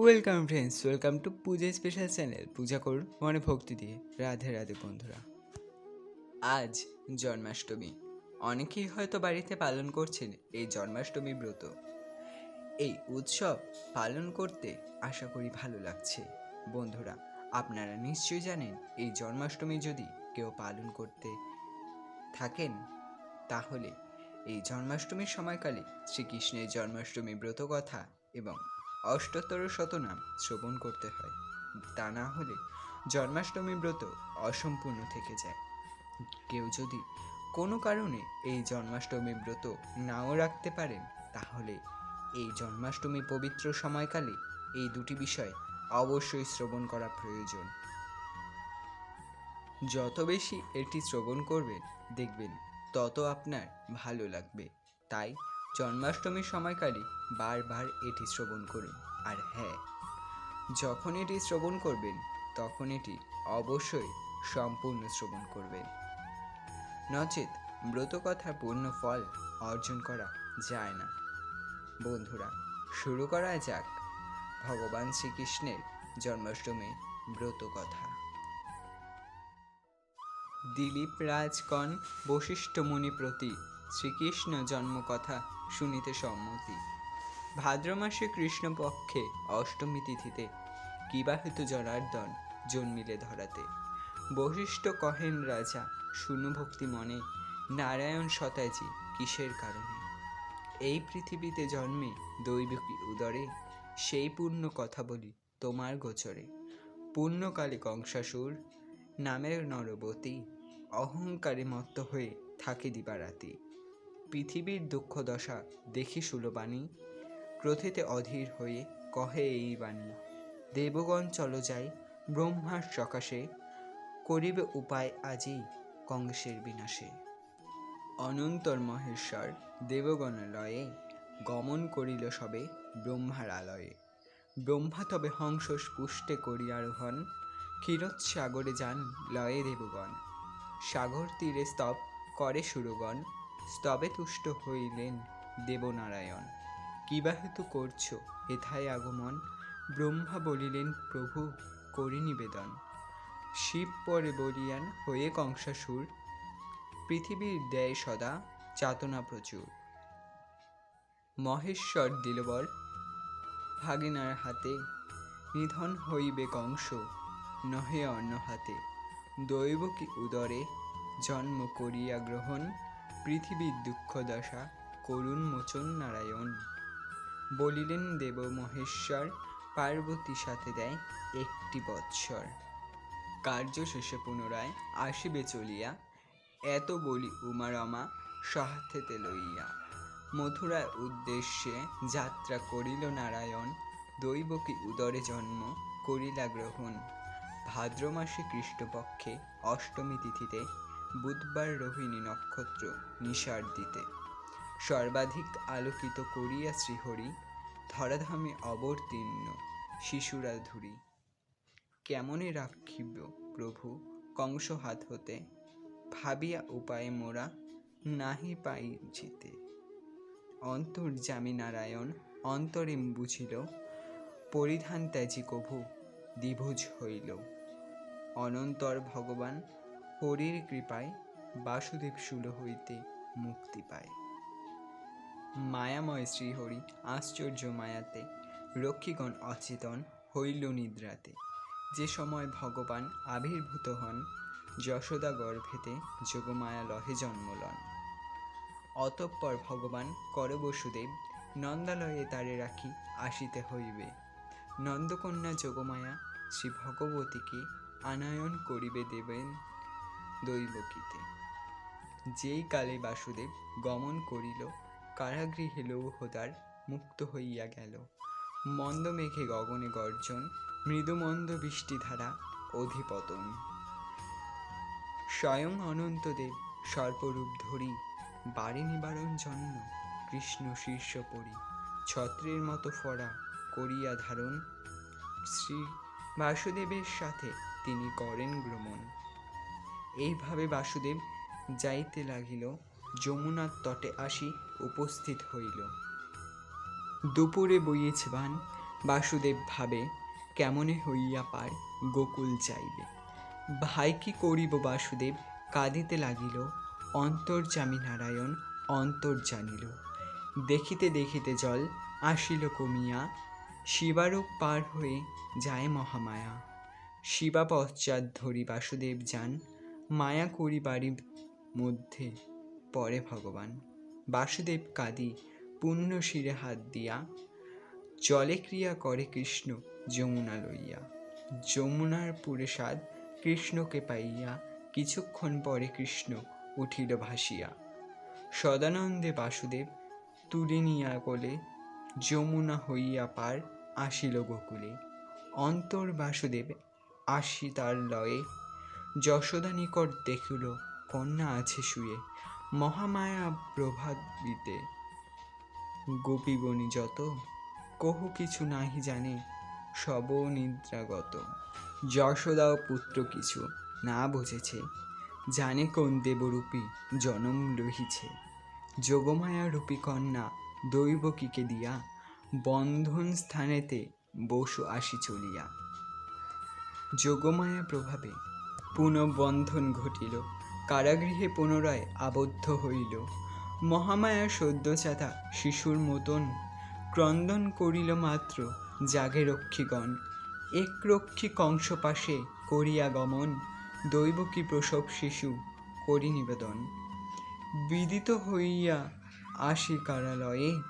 Welcome friends welcome to Puja special channel পূজা করুন মনে ভক্তি দিয়ে। রাধে রাধে বন্ধুরা। আজ জন্মাষ্টমী। অনেকেই হয়তো বাড়িতে পালন করছেন এই জন্মাষ্টমী ব্রত। এই উৎসব পালন করতে আশা করি ভালো লাগছে। বন্ধুরা, আপনারা নিশ্চয়ই জানেন, এই জন্মাষ্টমী যদি কেউ পালন করতে থাকেন, তাহলে এই জন্মাষ্টমীর সময়কালে শ্রীকৃষ্ণের জন্মাষ্টমী ব্রত কথা এবং অষ্টোত্তর শতনাম শ্রবণ করতে হয়। তা না হলে জন্মাষ্টমী ব্রত অসম্পূর্ণ থেকে যায়। কেউ যদি কোনো কারণে এই জন্মাষ্টমী ব্রত নাও রাখতে পারেন, তাহলে এই জন্মাষ্টমী পবিত্র সময়কালে এই দুটি বিষয় অবশ্যই শ্রবণ করা প্রয়োজন। যত বেশি এটি শ্রবণ করবেন, দেখবেন তত আপনার ভালো লাগবে। তাই জন্মাষ্টমীর সময়কালে বারবার এটি শ্রবণ করুন। আর হ্যাঁ যখন এটি শ্রবণ করবেন, তখন এটি অবশ্যই সম্পূর্ণ শ্রবণ করবেন। নচেত ব্রতকথা পূর্ণ ফল অর্জন করা যায় না। বন্ধুরা, শুরু করা যাক ভগবান শ্রীকৃষ্ণের জন্মাষ্টমী ব্রত কথা। দিলীপ রাজকন বশিষ্ঠ মুনি প্রতি শ্রীকৃষ্ণ জন্মকথা শুনিতে সম্মতি। ভাদ্র মাসে কৃষ্ণপক্ষে অষ্টমী তিথিতে কিবাহিত জনার্দন জন্মিলে ধরাতে। বশিষ্ঠ কহেন রাজা, শুনু ভক্তি মনে, নারায়ণ শতাজি কিসের কারণে? এই পৃথিবীতে জন্মে দৈবিকী উদরে? সেই পূর্ণ কথা বলি তোমার গোচরে। পূর্ণকালে কংসাসুর, নামের নরবতী, অহংকারে মত্ত হয়ে থাকে দিবারাতি। পৃথিবীর দুঃখ দশা, দেখি সুলবাণী। ক্রোধেতে অধীর হয়ে কহে এই বাণী, দেবগণ চলো যাই, ব্রহ্মার সকাশে, করিবে উপায় আজই কংসের বিনাশে। অনন্তর মহেশ্বর দেবগণ লয়ে গমন করিল সবে ব্রহ্মার আলয়ে। ব্রহ্মা তবে হংস পুষ্টে করি আরোহণ, ক্ষীরোৎ সাগরে যান লয়ে দেবগণ। সাগর তীরে স্তব করে সুরগণ স্তবে তুষ্ট হইলেন দেবনারায়ণ। কিবা হেতু করছ হেথায় আগমন? ব্রহ্মা বলিলেন, প্রভু, করি নিবেদন। শিব পরে বলিয়ান, হয়ে কংসাসুর। পৃথিবীর দেয় সদা চাতনা প্রচুর। মহেশ্বর দিলবর, ভাগিনার হাতে নিধন হইবে কংস, নহে অন্য হাতে। দৈব কি উদরে জন্ম করিয়া গ্রহণ? পৃথিবীর দুঃখ দশা করুণ মোচন নারায়ণ। বলিলেন দেব মহেশ্বর পার্বতী সাথে দেয় একটি বৎসর। কার্য শেষে পুনরায় আসিবে চলিয়া, এত বলি উমা রমা সহাথেতে লইয়া। মথুরার উদ্দেশ্যে যাত্রা করিল নারায়ণ, দৈবকী উদরে জন্ম করিলা গ্রহণ। ভাদ্র মাসে কৃষ্ণপক্ষে অষ্টমী তিথিতে বুধবার রোহিণী নক্ষত্র নিশার দিতে। সর্বাধিক আলোকিত করিয়া শ্রীহরি, ধরাধামে অবতীর্ণ শিশুরা ধুরি। কেমনে রাখিব প্রভু, কংস হাত হতে? ভাবিয়া উপায়ে মোরা নাহি পাই জিতে অন্তর্যামী নারায়ণ অন্তরিম বুঝিল, পরিধান ত্যাজি কভু দ্বিভুজ হইল। অনন্তর ভগবান হরির কৃপায় বাসুদেব শূল হইতে মুক্তি পায়। মায়াময় শ্রীহরি, আশ্চর্য মায়াতে, রক্ষীগণ অচেতন হইল নিদ্রাতে। যে সময় ভগবান আবির্ভূত হন, যশোদা গর্ভেতে যোগমায়া লহে জন্মলন অতঃপর ভগবান করবসুদেব নন্দালয়ে তারে রাখি আসিতে হইবে। নন্দকন্যা যোগমায়া শ্রী ভগবতীকে আনায়ন করিবে দেবেন। দৈবকীতে। যেই কালে বাসুদেব গমন করিল, কারাগৃহে লৌহদার মুক্ত হইয়া গেল। মন্দ মেঘে গগনে গর্জন মৃদুমন্দ বৃষ্টিধারা অধিপতন। স্বয়ং অনন্তদেব সর্পরূপ ধরি, বাড়ি নিবারণ জন্য কৃষ্ণ শীর্ষ পরি, ছত্রের মতো ফড়া করিয়া ধারণ। শ্রী বাসুদেবের সাথে তিনি করেন ভ্রমণ এইভাবে বাসুদেব যাইতে লাগিল, যমুনার তটে আসি উপস্থিত হইল। দুপুরে বইয়েছে বান, বাসুদেব ভাবে কেমনে হইয়া পার গোকুল চাইবে ভাই কি করিব বাসুদেব, কাঁদিতে লাগিল অন্তর্যামী নারায়ণ অন্তর জানিল। দেখিতে দেখিতে জল আসিল কমিয়া, শিবারূপ পার হয়ে যায় মহামায়া। শিবা পশ্চাৎ ধরি বাসুদেব যান মায়া করি বাড়ির মধ্যে, পরে ভগবান। বাসুদেব কাঁদি পুণ্য শিরে হাত দিয়া, জলে ক্রিয়া করে কৃষ্ণ যমুনা লইয়া। যমুনার পুরে সাদ কৃষ্ণকে পাইয়া, কিছুক্ষণ পরে কৃষ্ণ উঠিল ভাসিয়া। সদানন্দে বাসুদেব তুলে নিয়া কোলে, যমুনা হইয়া পার আসিল গোকুলে। অন্তর বাসুদেব আসি তার লয়ে যশোদা নিকট দেখিল, কন্যা আছে শুয়ে। মহামায়া প্রভাত দিতে গোপীগণি যত, কহু কিছু নাহি জানে সব নিদ্রাগত। যশোদাও পুত্র কিছু না বুঝেছে, জানে কোন দেবরূপী জনম রহিছে যোগমায়া রূপী কন্যা দৈবকীকে দিয়া, বন্ধন স্থানেতে বসু আসি চলিয়া। যোগমায়া প্রভাবে পুনঃবন্ধন ঘটিল। কারাগৃহে পুনরায় আবদ্ধ হইল। মহামায়া সদ্যচাতা শিশুর মতন ক্রন্দন করিল মাত্র জাগে রক্ষীগণ এক রক্ষী কংস পাশে করিয়া গমন, দৈবকী প্রসব শিশু করি নিবেদন। বিদিত হইয়া আসি কারালয়ে,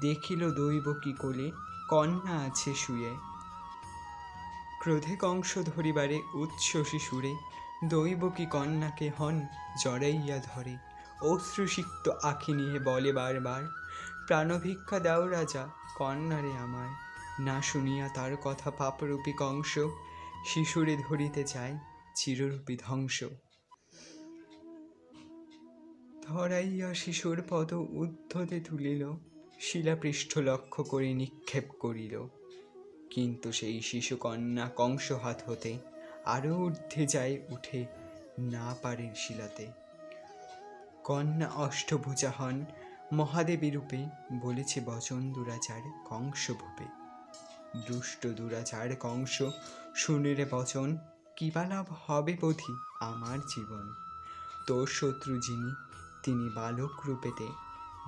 দেখিল দৈবকী কোলে কন্যা আছে শুয়ে। ক্রোধে কংস ধরিবারে উচ্ছ্বসী সুরে দৈবকী কন্যাকে হন জড়াইয়া ধরে। অশ্রুসিক্ত আখি নিয়ে বলে বারবার, প্রাণভিক্ষা দাও রাজা, কন্যারে আমার না শুনিয়া তার কথা পাপরূপী কংস শিশুরে ধরিতে চায়, চিররূপী ধ্বংস। ধরাইয়া শিশুর পদ উদ্ধতে তুলিল, শিলাপৃষ্ঠ লক্ষ্য করে নিক্ষেপ করিল। কিন্তু সেই শিশুকন্যা কংস হাত হতে আরও ঊর্ধ্বে যায় উঠে না পারে শিলাতে। কন্যা অষ্টভুজা হন মহাদেবী রূপে, বলেছে বচন দুরাচার কংস ভূপে। দুষ্ট দুরাচার কংস শুনিলে বচন কিবা লাভ হবে বোধি আমার জীবন? তোর শত্রু যিনি, তিনি বালক রূপেতে,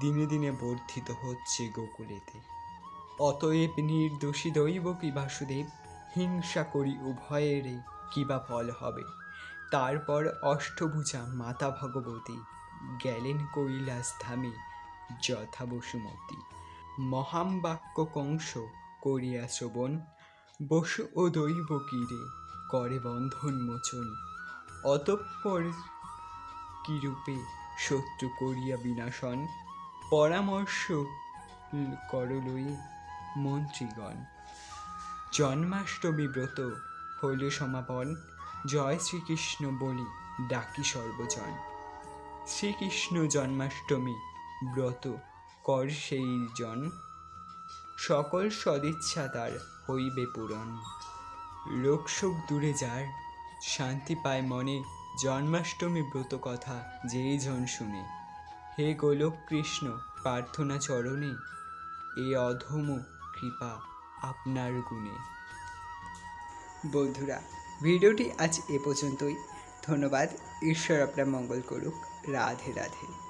দিনে দিনে বর্ধিত হচ্ছে গোকুলেতে। অতএব নির্দোষী দৈব কি বাসুদেব? হিংসা করি উভয়েরই কিবা ফল হবে? তারপর অষ্টভুজা মাতা ভগবতী গেলেন কৈলাস ধামে যথা বসুমতী। মহাম বাক্য কংস করিয়া শ্রবণ বসু ও দৈব কিরে করে বন্ধন মোচন। অতঃপর কিরূপে শত্রু করিয়া বিনাশন? পরামর্শ করলই মন্ত্রীগণ। জন্মাষ্টমী ব্রত হইল সমাপন, জয় শ্রীকৃষ্ণ বলি ডাকি সর্বজন। শ্রীকৃষ্ণ জন্মাষ্টমী ব্রত কর সেই জন সকল সদিচ্ছা তার হইবে পূরণ। রোগশোক দূরে যার, শান্তি পায় মনে জন্মাষ্টমী ব্রত কথা যেই জন শুনে। হে গোলক কৃষ্ণ প্রার্থনা চরণে এ অধম কৃপা আপনার গুণে। বন্ধুরা, ভিডিওটি আজ এ পর্যন্তই। ধন্যবাদ। ঈশ্বর আপনার মঙ্গল করুক। রাধে রাধে।